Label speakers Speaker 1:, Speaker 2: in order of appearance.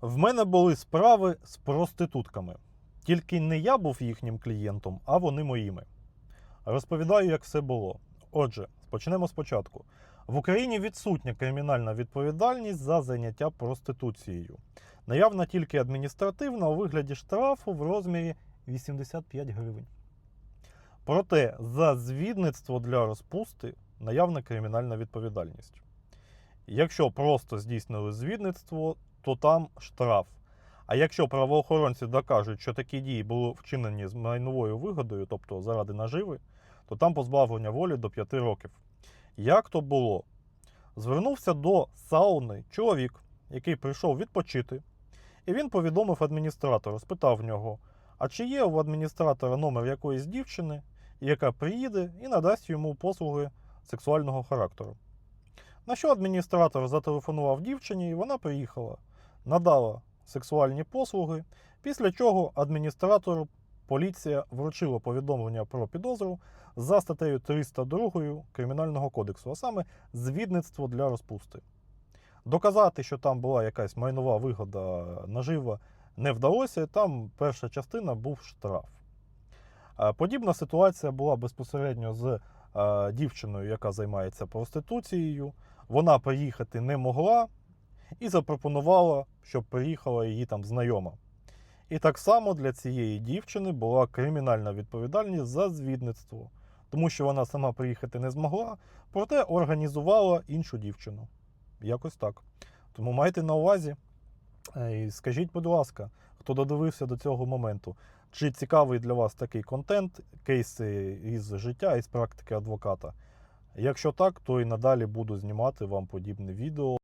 Speaker 1: В мене були справи з проститутками. Тільки не я був їхнім клієнтом, а вони моїми. Розповідаю, як все було. Отже, почнемо спочатку. В Україні відсутня кримінальна відповідальність за заняття проституцією. Наявна тільки адміністративна у вигляді штрафу в розмірі 85 гривень. Проте за звідництво для розпусти наявна кримінальна відповідальність. Якщо просто здійснили звідництво, то там штраф. А якщо правоохоронці докажуть, що такі дії були вчинені з майновою вигодою, тобто заради наживи, то там позбавлення волі до 5 років. Як то було? Звернувся до сауни чоловік, який прийшов відпочити, і він повідомив адміністратору, спитав в нього, а чи є у адміністратора номер якоїсь дівчини, яка приїде і надасть йому послуги сексуального характеру. На що адміністратор зателефонував дівчині, і вона приїхала, надала сексуальні послуги, після чого адміністратору поліція вручила повідомлення про підозру за статтею 302 Кримінального кодексу, а саме звідництво для розпусти. Доказати, що там була якась майнова вигода нажива, не вдалося, і там перша частина був штраф. Е, Подібна ситуація була безпосередньо з дівчиною, яка займається проституцією. Вона приїхати не могла і запропонувала, щоб приїхала її там знайома. І так само для цієї дівчини була кримінальна відповідальність за звідництво, тому що вона сама приїхати не змогла, проте організувала іншу дівчину. Якось так. Тому майте на увазі. Е, І скажіть, будь ласка, хто додивився до цього моменту, чи цікавий для вас такий контент, кейси із життя, із практики адвоката? Якщо так, то і надалі буду знімати вам подібне відео.